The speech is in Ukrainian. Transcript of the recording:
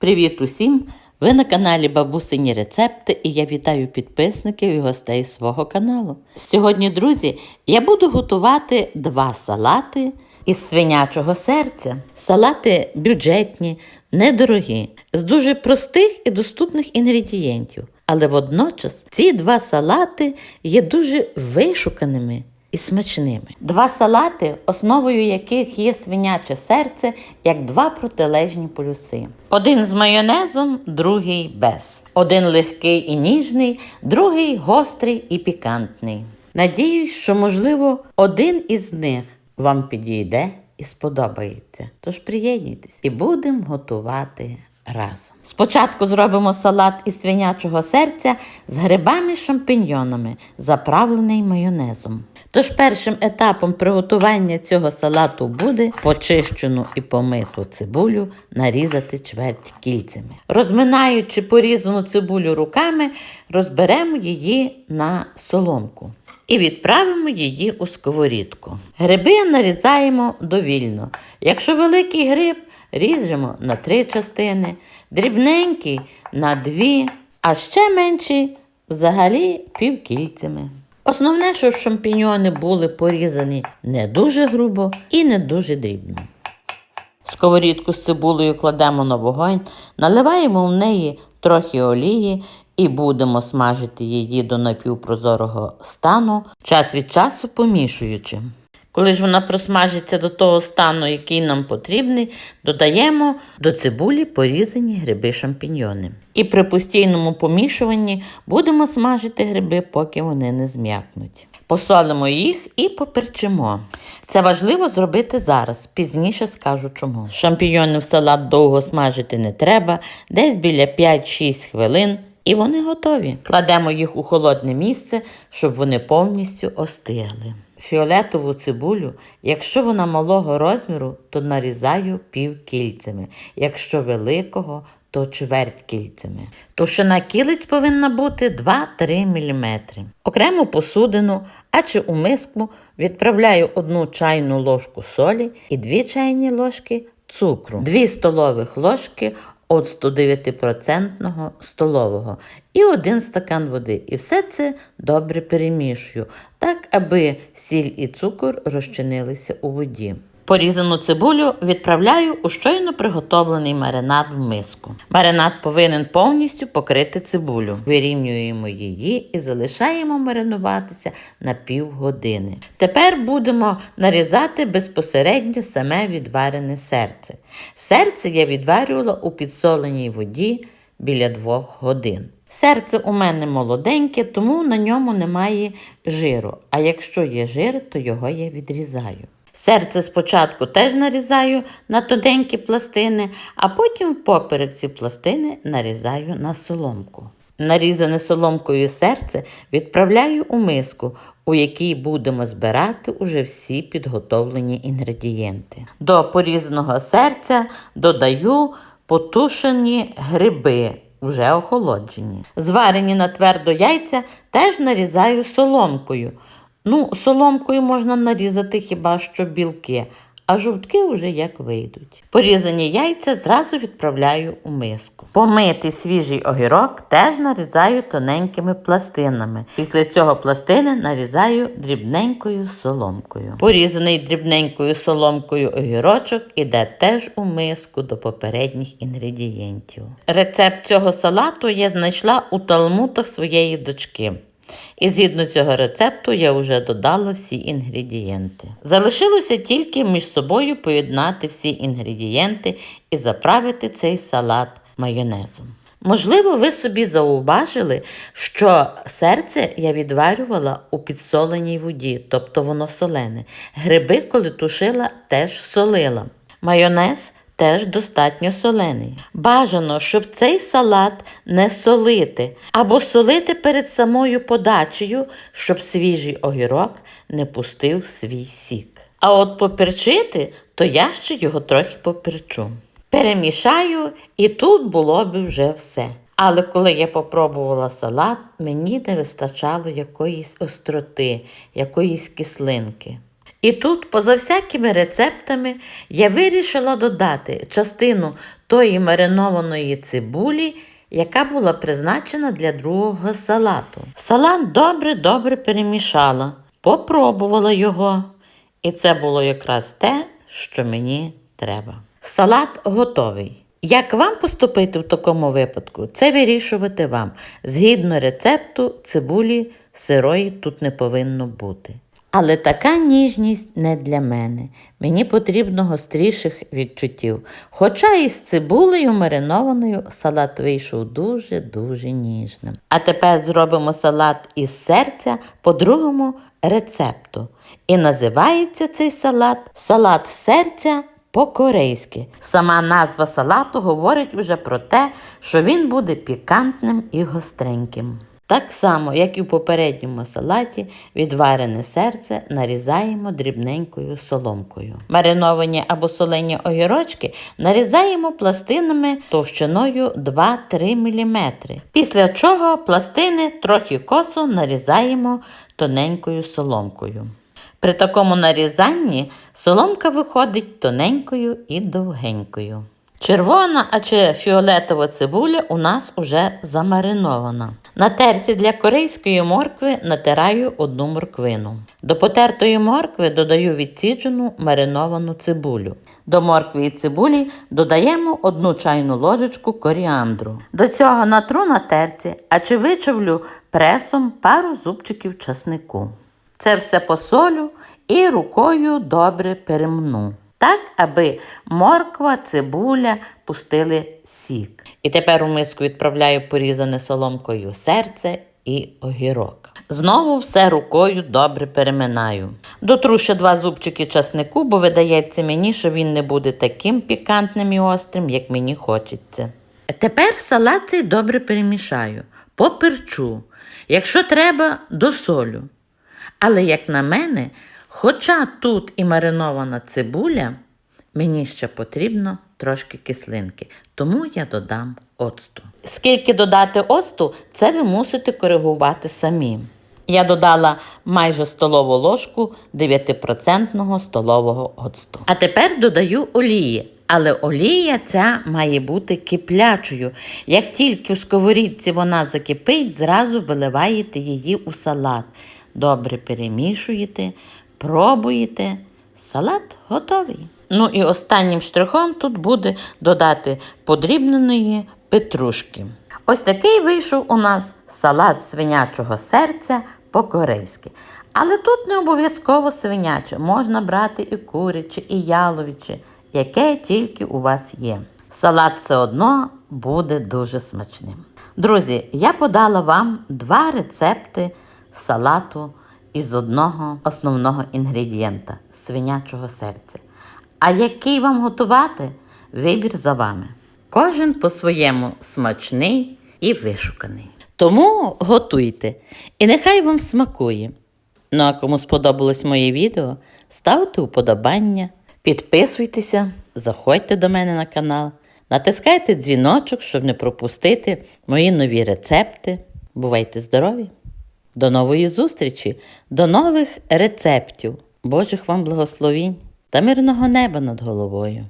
Привіт усім! Ви на каналі Бабусині Рецепти і я вітаю підписників і гостей свого каналу. Сьогодні, друзі, я буду готувати два салати із свинячого серця. Салати бюджетні, недорогі, з дуже простих і доступних інгредієнтів. Але водночас ці два салати є дуже вишуканими і смачними. Два салати, основою яких є свиняче серце, як два протилежні полюси. Один з майонезом, другий без. Один легкий і ніжний, другий гострий і пікантний. Надіюсь, що, можливо, один із них вам підійде і сподобається. Тож приєднуйтесь і будемо готувати разом. Спочатку зробимо салат із свинячого серця з грибами шампіньйонами, заправлений майонезом. Тож першим етапом приготування цього салату буде почищену і помиту цибулю нарізати чверть кільцями. Розминаючи порізану цибулю руками, розберемо її на соломку і відправимо її у сковорідку. Гриби нарізаємо довільно. Якщо великий гриб, ріжемо на три частини, дрібненький на дві, а ще менші взагалі півкільцями. Основне, щоб шампіньони були порізані не дуже грубо і не дуже дрібно. Сковорідку з цибулею кладемо на вогонь, наливаємо в неї трохи олії і будемо смажити її до напівпрозорого стану, час від часу помішуючи. Коли ж вона просмажиться до того стану, який нам потрібний, додаємо до цибулі порізані гриби шампіньйони. І при постійному помішуванні будемо смажити гриби, поки вони не зм'якнуть. Посолимо їх і поперчимо. Це важливо зробити зараз, пізніше скажу чому. Шампіньйони в салат довго смажити не треба, десь біля 5-6 хвилин. І вони готові. Кладемо їх у холодне місце, щоб вони повністю остигли. Фіолетову цибулю, якщо вона малого розміру, то нарізаю пів кільцями, якщо великого, то чверть кільцями. Товщина кілиць повинна бути 2-3 мм. Окрему посудину, а чи у миску відправляю одну чайну ложку солі і 2 чайні ложки цукру, 2 столових ложки от 109% столового і один стакан води. І все це добре перемішую, так аби сіль і цукор розчинилися у воді. Порізану цибулю відправляю у щойно приготовлений маринад в миску. Маринад повинен повністю покрити цибулю. Вирівнюємо її і залишаємо маринуватися на півгодини. Тепер будемо нарізати безпосередньо саме відварене серце. Серце я відварювала у підсоленій воді біля двох годин. Серце у мене молоденьке, тому на ньому немає жиру. А якщо є жир, то його я відрізаю. Серце спочатку теж нарізаю на тоненькі пластини, а потім поперек ці пластини нарізаю на соломку. Нарізане соломкою серце відправляю у миску, у якій будемо збирати уже всі підготовлені інгредієнти. До порізаного серця додаю потушені гриби, вже охолоджені. Зварені на твердо яйця теж нарізаю соломкою. Ну, соломкою можна нарізати хіба що білки, а жовтки вже як вийдуть. Порізані яйця зразу відправляю у миску. Помитий свіжий огірок теж нарізаю тоненькими пластинами. Після цього пластини нарізаю дрібненькою соломкою. Порізаний дрібненькою соломкою огірочок іде теж у миску до попередніх інгредієнтів. Рецепт цього салату я знайшла у талмутах своєї дочки. І згідно цього рецепту я вже додала всі інгредієнти. Залишилося тільки між собою поєднати всі інгредієнти і заправити цей салат майонезом. Можливо, ви собі зауважили, що серце я відварювала у підсоленій воді, тобто воно солене. Гриби, коли тушила, теж солила. Майонез теж достатньо солений. Бажано, щоб цей салат не солити, або солити перед самою подачею, щоб свіжий огірок не пустив свій сік. А от поперчити, то я ще його трохи поперчу. Перемішаю, і тут було би вже все. Але коли я попробувала салат, мені не вистачало якоїсь остроти, якоїсь кислинки. І тут, поза всякими рецептами, я вирішила додати частину тої маринованої цибулі, яка була призначена для другого салату. Салат добре-добре перемішала, попробувала його. І це було якраз те, що мені треба. Салат готовий. Як вам поступити в такому випадку, це вирішувати вам. Згідно рецепту, цибулі сирої тут не повинно бути. Але така ніжність не для мене. Мені потрібно гостріших відчуттів. Хоча із цибулею маринованою салат вийшов дуже-дуже ніжним. А тепер зробимо салат із серця по другому рецепту. І називається цей салат салат серця по-корейськи. Сама назва салату говорить вже про те, що він буде пікантним і гостреньким. Так само, як і в попередньому салаті, відварене серце нарізаємо дрібненькою соломкою. Мариновані або солені огірочки нарізаємо пластинами товщиною 2-3 мм. Після чого пластини трохи косо нарізаємо тоненькою соломкою. При такому нарізанні соломка виходить тоненькою і довгенькою. Червона, а чи фіолетова цибуля у нас уже замаринована. На терці для корейської моркви натираю одну морквину. До потертої моркви додаю відсіджену мариновану цибулю. До моркви і цибулі додаємо одну чайну ложечку коріандру. До цього натру на терці, а чи вичавлю пресом пару зубчиків часнику. Це все посолю і рукою добре перемну. Так, аби морква, цибуля пустили сік. І тепер у миску відправляю порізане соломкою серце і огірок. Знову все рукою добре переминаю. Дотру ще два зубчики часнику, бо видається мені, що він не буде таким пікантним і острим, як мені хочеться. Тепер салат цей добре перемішаю, поперчу. Якщо треба, досолю. Але, як на мене, хоча тут і маринована цибуля, мені ще потрібно трошки кислинки, тому я додам оцту. Скільки додати оцту, це ви мусите коригувати самі. Я додала майже столову ложку 9% столового оцту. А тепер додаю олії. Але олія ця має бути киплячою. Як тільки в сковорідці вона закипить, зразу виливаєте її у салат. Добре перемішуєте, пробуєте. Салат готовий. Ну і останнім штрихом тут буде додати подрібненої петрушки. Ось такий вийшов у нас салат свинячого серця по-корейськи. Але тут не обов'язково свиняче, можна брати і куряче, і яловиче, яке тільки у вас є. Салат все одно буде дуже смачним. Друзі, я подала вам два рецепти салату із одного основного інгредієнта свинячого серця. А який вам готувати, вибір за вами. Кожен по-своєму смачний і вишуканий. Тому готуйте, і нехай вам смакує. Ну а кому сподобалось моє відео, ставте уподобання, підписуйтеся, заходьте до мене на канал, натискайте дзвіночок, щоб не пропустити мої нові рецепти. Бувайте здорові! До нової зустрічі, до нових рецептів, Божих вам благословінь та мирного неба над головою.